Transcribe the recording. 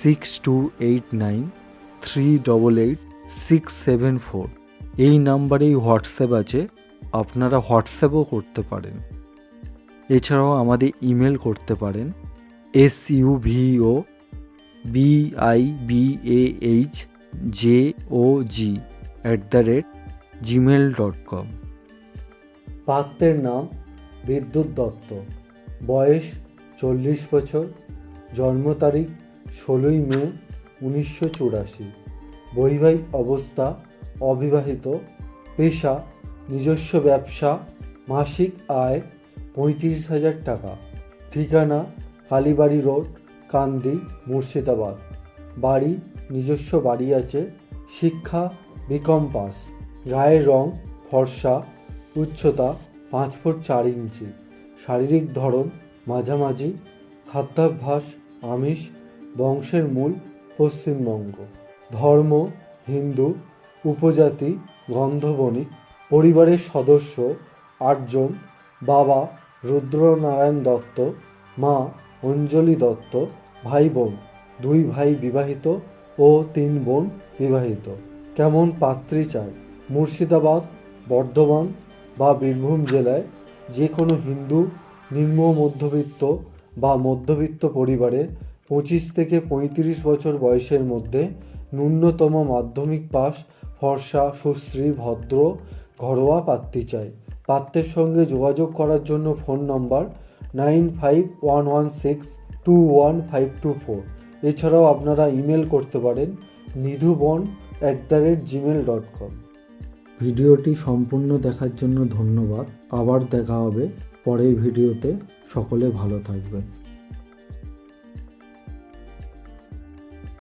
six two eight nine three double eight six seven four এই নাম্বারেই WhatsApp আছে, আপনারা হোয়াটসঅ্যাপও করতে পারেন। এছাড়াও আমাদের ইমেল করতে পারেন S U V O B I B A H J O G at the rate Gmail dot com পাত্রের নাম বিদ্যুৎ দত্ত। বয়স চল্লিশ বছর, জন্ম তারিখ ষোলোই মে উনিশশো চুরাশি। বৈবাহিক অবস্থা অবিবাহিত। পেশা, নিজস্ব ব্যবসা, মাসিক আয় পঁয়ত্রিশ হাজার টাকা। ঠিকানা, কালীবাড়ি রোড, কান্দি, মুর্শিদাবাদ। বাড়ি, নিজস্ব বাড়ি আছে। শিক্ষা, বিকম পাস। গায়ের রং, ফর্সা। উচ্চতা পাঁচ ফুট চার ইঞ্চি। শারীরিক ধরন মাঝামাঝি। খাদ্যাভ্যাস, আমিষ বংশের মূল পশ্চিমবঙ্গ। ধর্ম, হিন্দু, উপজাতি, গন্ধবণিক, পরিবারের সদস্য আটজন, বাবা রুদ্রনারায়ণ দত্ত, মা অঞ্জলি দত্ত, ভাই বোন, দুই ভাই বিবাহিত ও তিন বোন বিবাহিত। কেমন পাত্রী চায় মুর্শিদাবাদ, বর্ধমান বা বীরভূম জেলায় যে কোনো হিন্দু, নিম্ন মধ্যবিত্ত বা মধ্যবিত্ত পরিবারের পঁচিশ থেকে পঁয়ত্রিশ বছর বয়সের মধ্যে ন্যূনতম মাধ্যমিক পাস ফর্সা, সুশ্রী, ভদ্র, ঘরোয়া পাত্রী চাই। পাত্রের সঙ্গে যোগাযোগ করার জন্য phone number nine five one one six two one five two four. এছাড়াও আপনারা ইমেল করতে পারেন Nidhuban at the rate Gmail dot com ভিডিওটি সম্পূর্ণ দেখার জন্য ধন্যবাদ। আবার দেখা হবে পরের ভিডিওতে। সকলে ভালো থাকবেন।